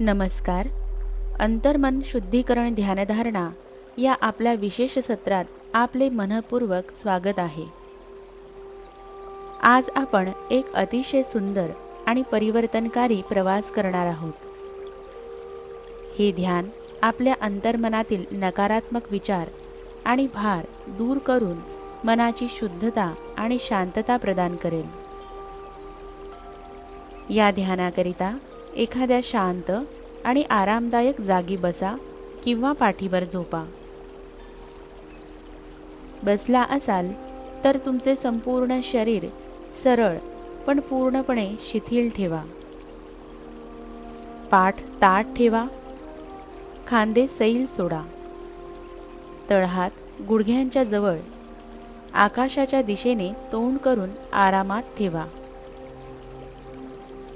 नमस्कार. अंतर्मन शुद्धीकरण ध्यानधारणा या आपल्या विशेष सत्रात आपले मनपूर्वक स्वागत आहे. आज आपण एक अतिशय सुंदर आणि परिवर्तनकारी प्रवास करणार आहोत. हे ध्यान आपल्या अंतर्मनातील नकारात्मक विचार आणि भार दूर करून मनाची शुद्धता आणि शांतता प्रदान करेल. या ध्यानाकरिता एखाद्या शांत आणि आरामदायक जागी बसा किंवा पाठीवर झोपा. बसला असाल तर तुमचे संपूर्ण शरीर सरळ पण पूर्णपणे शिथिल ठेवा. पाठ ताट ठेवा. खांदे सैल सोडा. तळहात गुडघ्यांच्या जवळ आकाशाच्या दिशेने तोंड करून आरामात ठेवा.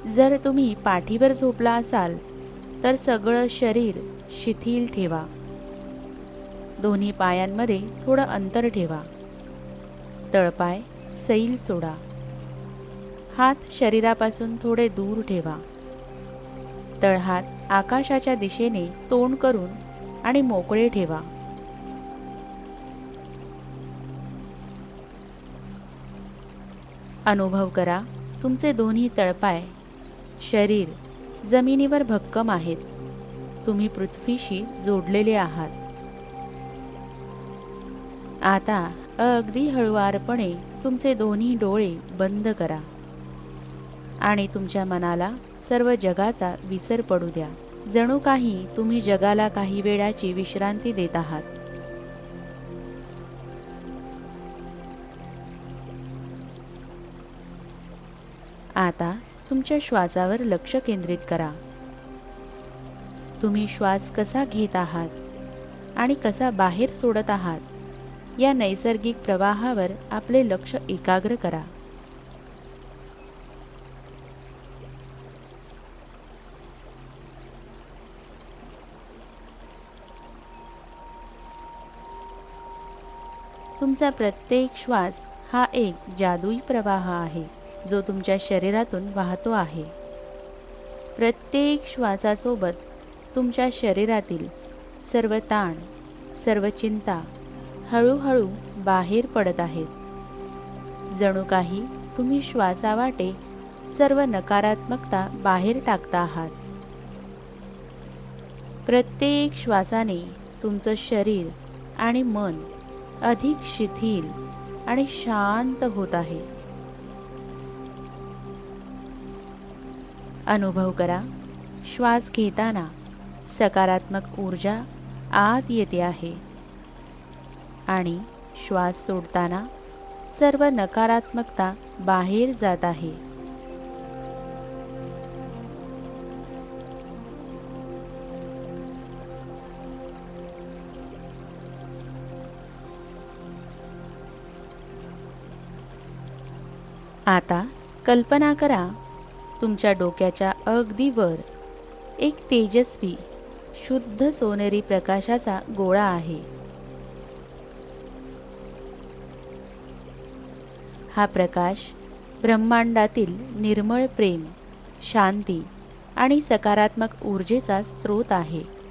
जर तुम्ही पाठीवर झोपला असाल तर सगळं शरीर शिथिल ठेवा. दोन्ही पायांमध्ये थोडं अंतर ठेवा. तळपाय सैल सोडा. हात शरीरापासून थोडे दूर ठेवा. तळहात आकाशाच्या दिशेने तोंड करून आणि मोकळे ठेवा. अनुभव करा तुमचे दोन्ही तळपाय शरीर जमिनीवर भक्कम आहेत. तुम्ही पृथ्वीशी जोडलेले आहात. आता अगदी हळुवारपणे तुमचे दोन्ही डोळे बंद करा. आणि तुमच्या मनाला सर्व जगाचा विसर पडू द्या. जणू काही तुम्ही जगाला काही वेळाची विश्रांती देत आहात. आता तुमच्या श्वासावर लक्ष केंद्रित करा. तुम्ही श्वास कसा घेत आहात आणि कसा बाहेर सोडत आहात या नैसर्गिक प्रवाहावर आपले लक्ष एकाग्र करा. तुमचा प्रत्येक श्वास हा एक जादुई प्रवाह आहे. जो तुमच्या शरीरातून वाहतो आहे. प्रत्येक श्वासासोबत तुमच्या शरीरातील सर्व ताण सर्व चिंता हळूहळू बाहेर पडत आहेत. जणू काही तुम्ही श्वासावाटे सर्व नकारात्मकता बाहेर टाकता आहात. प्रत्येक श्वासाने तुमचं शरीर आणि मन अधिक शिथिल आणि शांत होत आहे. अनुभव करा. श्वास घेताना सकारात्मक ऊर्जा आत येते आहे. आणि श्वास सोडताना सर्व नकारात्मकता बाहेर जात आहे. आता कल्पना करा तुमच्या डोक्याच्या अगदी वर. एक तेजस्वी शुद्ध सोनेरी प्रकाशाचा गोळा आहे. हा प्रकाश ब्रह्मांडातील निर्मळ प्रेम शांती आणि सकारात्मक ऊर्जेचा स्रोत आहे.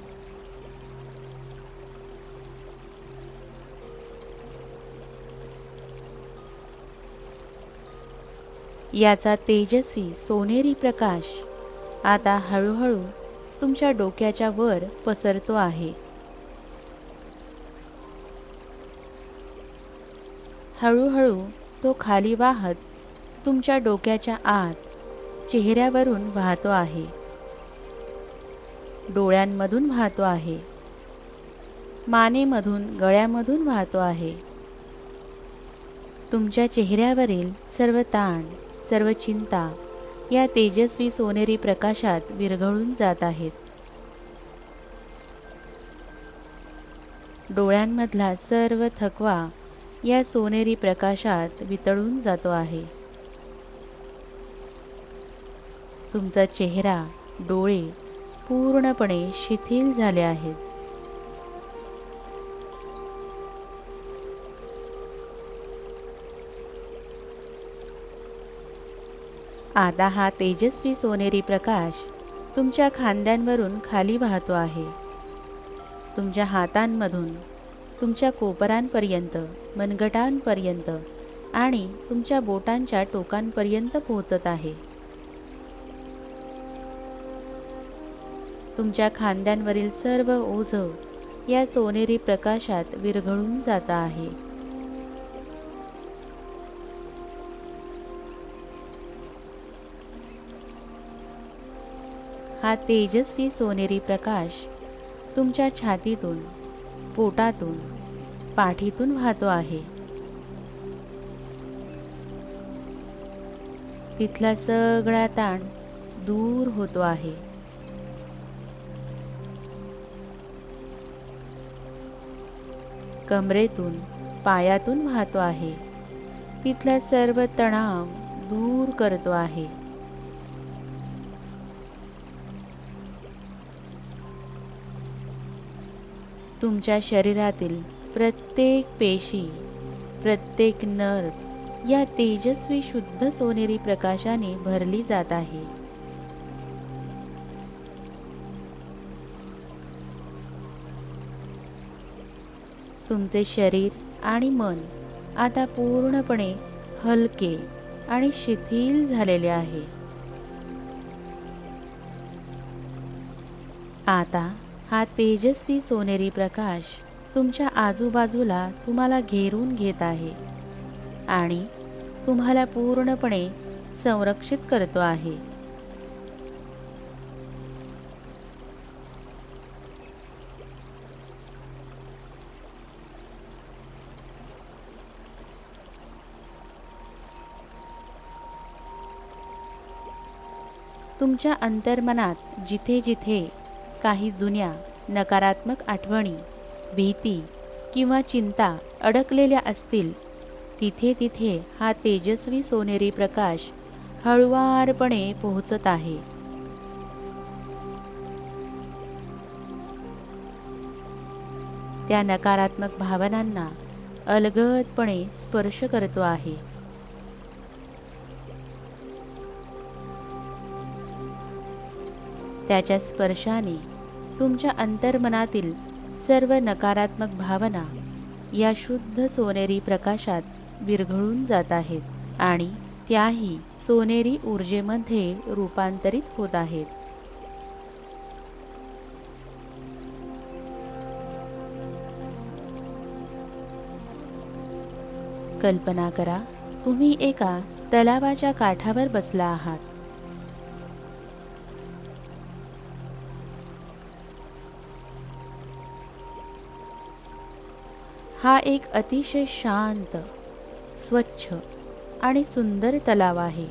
याचा तेजस्वी सोनेरी प्रकाश आता हळूहळू तुमच्या डोक्याच्या वर पसरतो आहे. हळूहळू तो खाली वाहत तुमच्या डोक्याच्या आत चेहऱ्यावरून वाहतो आहे. डोळ्यांमधून वाहतो आहे. मानेमधून गळ्यामधून वाहतो आहे. तुमच्या चेहऱ्यावरील सर्व ताण सर्व चिंता या तेजस्वी सोनेरी प्रकाशात विरघळून जात आहेत. डोळ्यांमधला सर्व थकवा या सोनेरी प्रकाशात वितळून जातो आहे. तुमचा चेहरा डोळे पूर्णपणे शिथिल झाले आहेत. आता हा तेजस्वी सोनेरी प्रकाश तुमच्या खांद्यांवरून खाली वाहतो आहे. तुमच्या हातांमधून तुमच्या कोपरांपर्यंत मनगटांपर्यंत आणि तुमच्या बोटांच्या टोकांपर्यंत पोहोचत आहे. तुमच्या खांद्यांवरील सर्व ओझं या सोनेरी प्रकाशात विरघळून जात आहे. हा तेजस्वी सोनेरी प्रकाश तुमच्या छातीतून पोटातून पाठीतून वाहतो आहे. तिथला सगळा ताण दूर होतो आहे. कमरेतून पायातून वाहतो आहे. तिथला सर्व तणाव दूर करतो आहे. तुमच्या शरीरातील प्रत्येक पेशी प्रत्येक नर्व या तेजस्वी शुद्ध सोनेरी प्रकाशाने भरली जात आहे. तुमचे शरीर आणि मन आता पूर्णपणे हलके आणि शिथिल झालेले आहे. आता हा तेजस्वी सोनेरी प्रकाश तुमच्या आजूबाजूला तुम्हाला घेरून घेत आहे आणि तुम्हाला पूर्णपणे संरक्षित करतो आहे. तुमच्या अंतर्मनात जिथे जिथे काही जुन्या नकारात्मक आठवणी भीती किंवा चिंता अडकलेल्या असतील तिथे तिथे हा तेजस्वी सोनेरी प्रकाश हळुवारपणे पोहोचत आहे. त्या नकारात्मक भावनांना अलगदपणे स्पर्श करतो आहे. त्याच्या स्पर्शाने तुमच्या अंतर्मनातील सर्व नकारात्मक भावना या शुद्ध सोनेरी प्रकाशात विरघळून जात आहेत आणि त्याही सोनेरी ऊर्जेमध्ये रूपांतरित होत आहेत. कल्पना करा तुम्ही एका तलावाच्या काठावर बसला आहात. हा एक अतिशय शांत स्वच्छ आणि सुंदर तलाव आहे.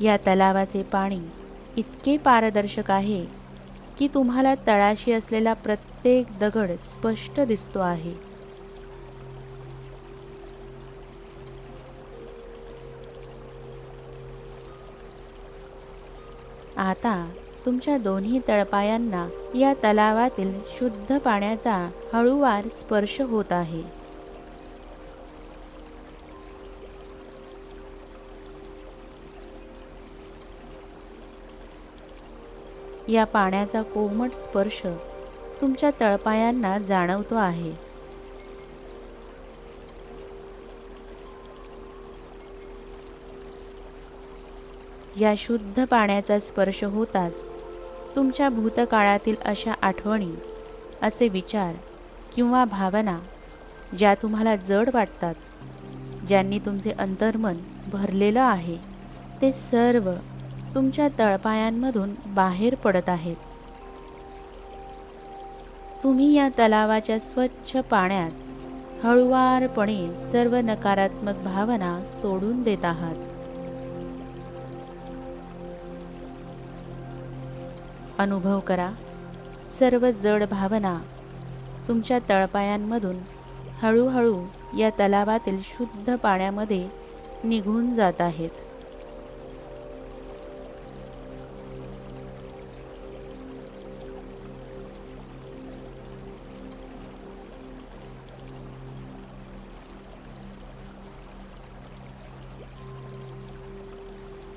या तलावाचे पाणी इतके पारदर्शक आहे की तुम्हाला तळाशी असलेला प्रत्येक दगड स्पष्ट दिसतो आहे. आता तुमच्या दोन्ही तळपायांना या तलावातील शुद्ध पाण्याचा हळूवार स्पर्श होत आहे. या पाण्याचा कोमट स्पर्श तुमच्या तळपायांना जाणवतो आहे. या शुद्ध पाण्याचा स्पर्श होताच तुमच्या भूतकाळातील अशा आठवणी असे विचार किंवा भावना ज्या तुम्हाला जड वाटतात ज्यांनी तुमचे अंतर्मन भरलेलं आहे ते सर्व तुमच्या तळपायांमधून बाहेर पडत आहेत. तुम्ही या तलावाच्या स्वच्छ पाण्यात हळुवारपणे सर्व नकारात्मक भावना सोडून देत आहात. अनुभव करा. सर्व जड भावना तुमच्या तळपायांमधून हळूहळू या तलावातील शुद्ध पाण्यामध्ये निघून जात आहेत.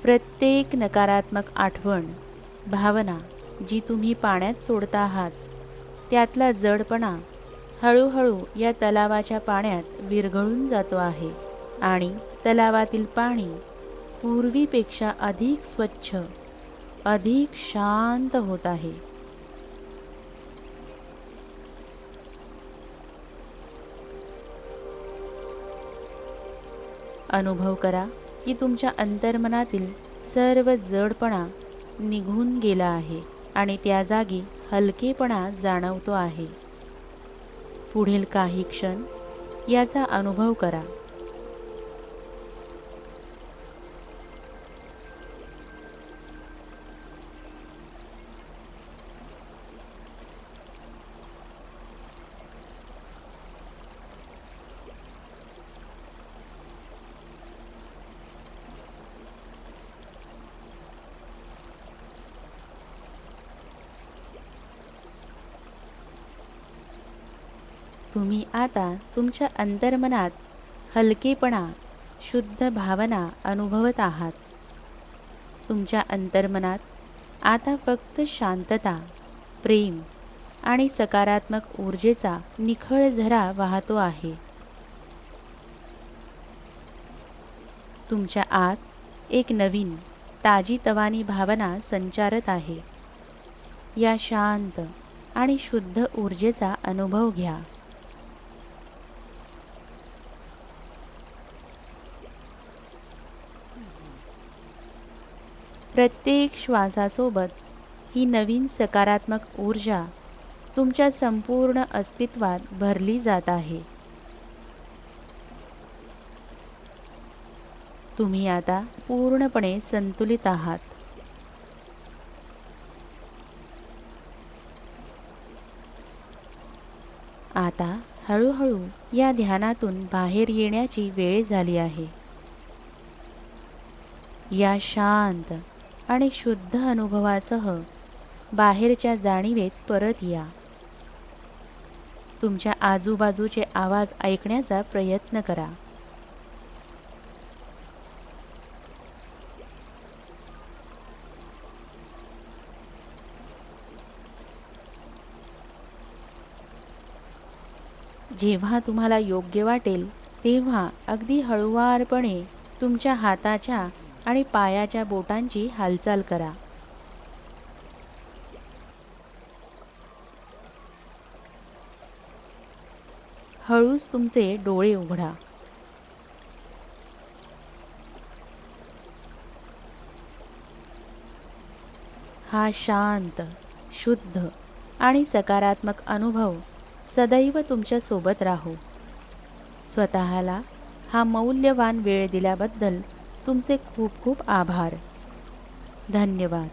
प्रत्येक नकारात्मक आठवण भावना जी तुम्ही पाण्यात सोडता आहात. त्यातला जडपणा हळूहळू या तलावाच्या पाण्यात विरघळून जातो आहे आणि तलावातील पाणी पूर्वीपेक्षा अधिक स्वच्छ अधिक शांत होत आहे. अनुभव करा की तुमच्या अंतर्मनातील सर्व जडपणा निघून गेला आहे. आणि त्या जागी हलकेपणा जाणवतो आहे. पुढील काही क्षण याचा अनुभव करा. तुम्ही आता तुमच्या अंतर्मनात हलकेपणा शुद्ध भावना अनुभवत आहात. तुमच्या अंतर्मनात आता फक्त शांतता प्रेम आणि सकारात्मक ऊर्जेचा निखळ झरा वाहतो आहे. तुमच्या आत एक नवीन ताजीतवानी भावना संचारत आहे. या शांत आणि शुद्ध ऊर्जेचा अनुभव घ्या. प्रत्येक श्वासासोबत ही नवीन सकारात्मक ऊर्जा तुमच्या संपूर्ण अस्तित्वात भरली जात आहे. तुम्ही आता पूर्णपणे संतुलित आहात. आता हळूहळू या ध्यानातून बाहेर येण्याची वेळ झाली आहे. या शांत आणि शुद्ध अनुभवासह बाहेरच्या जाणीवेत परत या. तुमच्या आजूबाजूचे आवाज ऐकण्याचा प्रयत्न करा. जेव्हा तुम्हाला योग्य वाटेल तेव्हा अगदी हळुवारपणे तुमच्या हाताच्या आणि पायाच्या बोटांची हालचाल करा. हळूच तुमचे डोळे उघडा. हा शांत शुद्ध आणि सकारात्मक अनुभव सदैव तुमच्यासोबत राहो राहू. स्वतःला हा मौल्यवान वेळ दिल्याबद्दल तुमचे खूप खूप आभार. धन्यवाद.